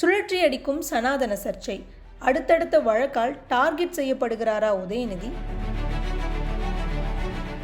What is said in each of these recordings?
சுழற்றி அடிக்கும் சனாதன சர்ச்சை. அடுத்தடுத்த வழக்கால் டார்கெட் செய்யப்படுகிறாரா உதயநிதி?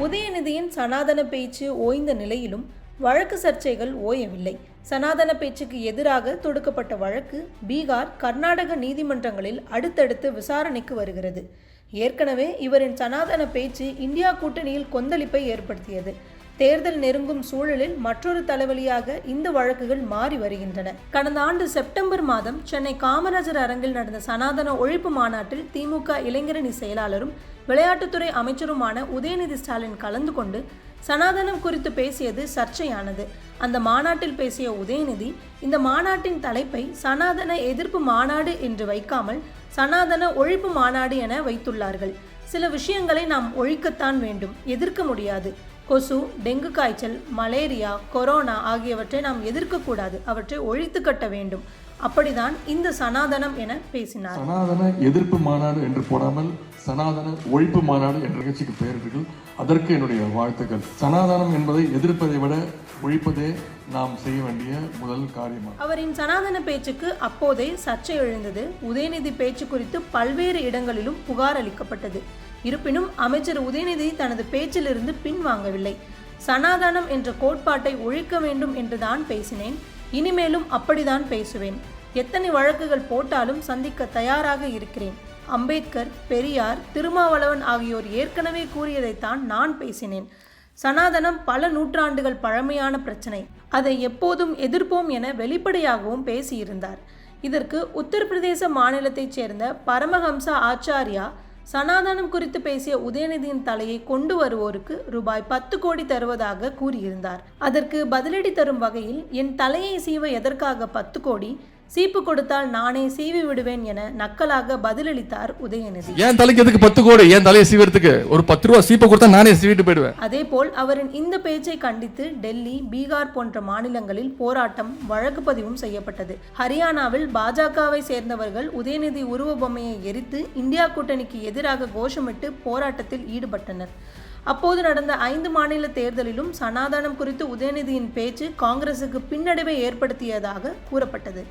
உதயநிதியின் சனாதன பேச்சு ஓய்ந்த நிலையிலும் வழக்கு சர்ச்சைகள் ஓயவில்லை. சனாதன பேச்சுக்கு எதிராக தொடுக்கப்பட்ட வழக்கு பீகார் கர்நாடக நீதிமன்றங்களில் அடுத்தடுத்து விசாரணைக்கு வருகிறது. ஏற்கனவே இவரின் சனாதன பேச்சு இந்தியா கூட்டணியில் கொந்தளிப்பை ஏற்படுத்தியது. தேர்தல் நெருங்கும் சூழலில் மற்றொரு தலைவலியாக இந்த வழக்குகள் மாறி வருகின்றன. கடந்த ஆண்டு செப்டம்பர் மாதம் சென்னை காமராஜர் அரங்கில் நடந்த சனாதன ஒழிப்பு மாநாட்டில் திமுக இளைஞரணி செயலாளரும் விளையாட்டுத்துறை அமைச்சருமான உதயநிதி ஸ்டாலின் கலந்து கொண்டு சனாதனம் குறித்து பேசியது சர்ச்சையானது. அந்த மாநாட்டில் பேசிய உதயநிதி இந்த மாநாட்டின் தலைப்பை சனாதன எதிர்ப்பு மாநாடு என்று வைக்காமல் சனாதன ஒழிப்பு மாநாடு என வைத்துள்ளார்கள். சில விஷயங்களை நாம் ஒழிக்கத்தான் வேண்டும். எதிர்க்க முடியாது. கொசு டெங்கு காய்ச்சல் மலேரியா கொரோனா ஆகியவற்றை நாம் எதிர்க்கக்கூடாது. அவற்றை ஒழித்து கட்ட வேண்டும். அப்படிதான் இந்த சனாதனம் என பேசினார். சனாதன எதிர்ப்பு மாநாடு என்று போடாமல் சனாதன ஒழிப்பு மாநாடு என்ற நிகழ்ச்சிக்கு பெயரிட்டீர்கள். அதற்கு என்னுடைய வாழ்த்துக்கள். சனாதனம் என்பதை எதிர்ப்பதை விட ஒழிப்பதே நாம் செய்ய வேண்டிய முதல் காரியமாகும் அவரின் சனாதன பேச்சுக்கு அப்போதே சர்ச்சை எழுந்தது. உதயநிதி பேச்சு குறித்து பல்வேறு இடங்களிலும் புகார் அளிக்கப்பட்டது. இருப்பினும் அமைச்சர் உதயநிதி தனது பேச்சிலிருந்து பின்வாங்கவில்லை. சனாதனம் என்ற கோட்பாட்டை ஒழிக்க வேண்டும் என்றுதான் பேசினேன். இனிமேலும் அப்படிதான் பேசுவேன். எத்தனை வழக்குகள் போட்டாலும் சந்திக்க தயாராக இருக்கிறேன். அம்பேத்கர் பெரியார் திருமாவளவன் ஆகியோர் ஏற்கனவே கூறியதைத்தான் நான் பேசினேன். சனாதனம் பல நூற்றாண்டுகள் பழமையான பிரச்சனை. அதை எப்போதும் எதிர்ப்போம் என வெளிப்படையாகவும் பேசியிருந்தார். இதற்கு உத்தரப்பிரதேச மாநிலத்தைச் சேர்ந்த பரமஹம்சா ஆச்சாரியா சனாதனம் குறித்து பேசிய உதயநிதியின் தலையை கொண்டு வருவோருக்கு ரூபாய் பத்து கோடி தருவதாக கூறியிருந்தார். அதற்கு பதிலடி தரும் வகையில் என் தலையை சீவ எதற்காக பத்து கோடி? சீப்பு கொடுத்தால் நானே சீவி விடுவேன் என நக்கலாக பதிலளித்தார் உதயநிதி. என் தலைக்கு எதுக்கு பத்து கோடி? என் தலையை சீவறதுக்கு? ஒரு பத்து ரூபா சீப்பை கொடுத்தா நானே சீவிட்டு போயிடுவேன். அதேபோல் அவரின் இந்த பேச்சை கண்டித்து டெல்லி பீகார் போன்ற மாநிலங்களில் போராட்டம் வழக்கு பதிவும் செய்யப்பட்டது. ஹரியானாவில் பாஜகவை சேர்ந்தவர்கள் உதயநிதி உருவ பொம்மையை எரித்து இந்தியா கூட்டணிக்கு எதிராக கோஷமிட்டு போராட்டத்தில் ஈடுபட்டனர். அப்போது நடந்த ஐந்து மாநில தேர்தலிலும் சனாதனம் குறித்து உதயநிதியின் பேச்சு காங்கிரசுக்கு பின்னடைவை ஏற்படுத்தியதாக கூறப்பட்டது.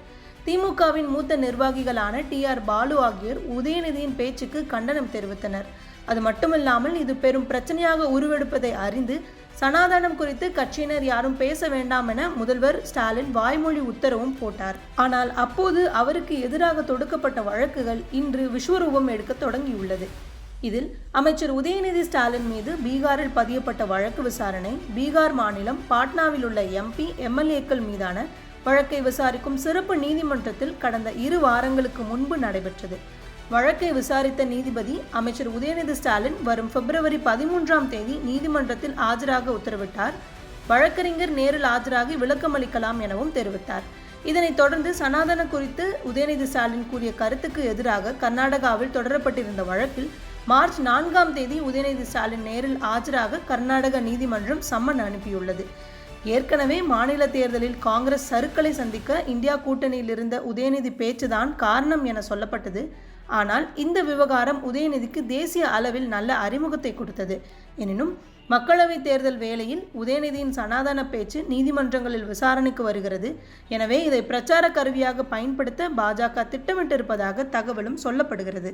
திமுகவின் மூத்த நிர்வாகிகளான டி ஆர் பாலு ஆகியோர் உதயநிதியின் பேச்சுக்கு கண்டனம் தெரிவித்தனர். அது மட்டுமில்லாமல் இது பெரும் பிரச்சனையாக உருவெடுப்பதை அறிந்து சனாதனம் குறித்து கட்சியினர் யாரும் பேச வேண்டாம் என முதல்வர் ஸ்டாலின் வாய்மொழி உத்தரவும் போட்டார். ஆனால் அப்போது அவருக்கு எதிராக தொடுக்கப்பட்ட வழக்குகள் இன்று விஸ்வரூபம் எடுக்க தொடங்கியுள்ளது. இதில் அமைச்சர் உதயநிதி ஸ்டாலின் மீது பீகாரில் பதியப்பட்ட வழக்கு விசாரணை பீகார் மாநிலம் பாட்னாவில் உள்ள எம்பி எம்எல்ஏக்கள் மீதான வழக்கை விசாரிக்கும் சிறப்பு நீதிமன்றத்தில் கடந்த இரு வாரங்களுக்கு முன்பு நடைபெற்றது. வழக்கை விசாரித்த நீதிபதி அமைச்சர் உதயநிதி ஸ்டாலின் வரும் பிப்ரவரி பதிமூன்றாம் தேதி நீதிமன்றத்தில் ஆஜராக உத்தரவிட்டார். வழக்கறிஞர் நேரில் ஆஜராகி விளக்கமளிக்கலாம் எனவும் தெரிவித்தார். இதனைத் தொடர்ந்து சனாதன குறித்து உதயநிதி ஸ்டாலின் கூறிய கருத்துக்கு எதிராக கர்நாடகாவில் தொடரப்பட்டிருந்த வழக்கில் மார்ச் நான்காம் தேதி உதயநிதி ஸ்டாலின் நேரில் ஆஜராக கர்நாடக நீதிமன்றம் சம்மன் அனுப்பியுள்ளது. ஏற்கனவே மாநில தேர்தலில் காங்கிரஸ் சருக்களை சந்திக்க இந்தியா கூட்டணியில் இருந்த உதயநிதி பேச்சுதான் காரணம் என சொல்லப்பட்டது. ஆனால் இந்த விவகாரம் உதயநிதிக்கு தேசிய அளவில் நல்ல அறிமுகத்தை கொடுத்தது. எனினும் மக்களவைத் தேர்தல் வேளையில் உதயநிதியின் சனாதன பேச்சு நீதிமன்றங்களில் விசாரணைக்கு வருகிறது. எனவே இதை பிரச்சார கருவியாக பயன்படுத்த பாஜக திட்டமிட்டிருப்பதாக தகவலும் சொல்லப்படுகிறது.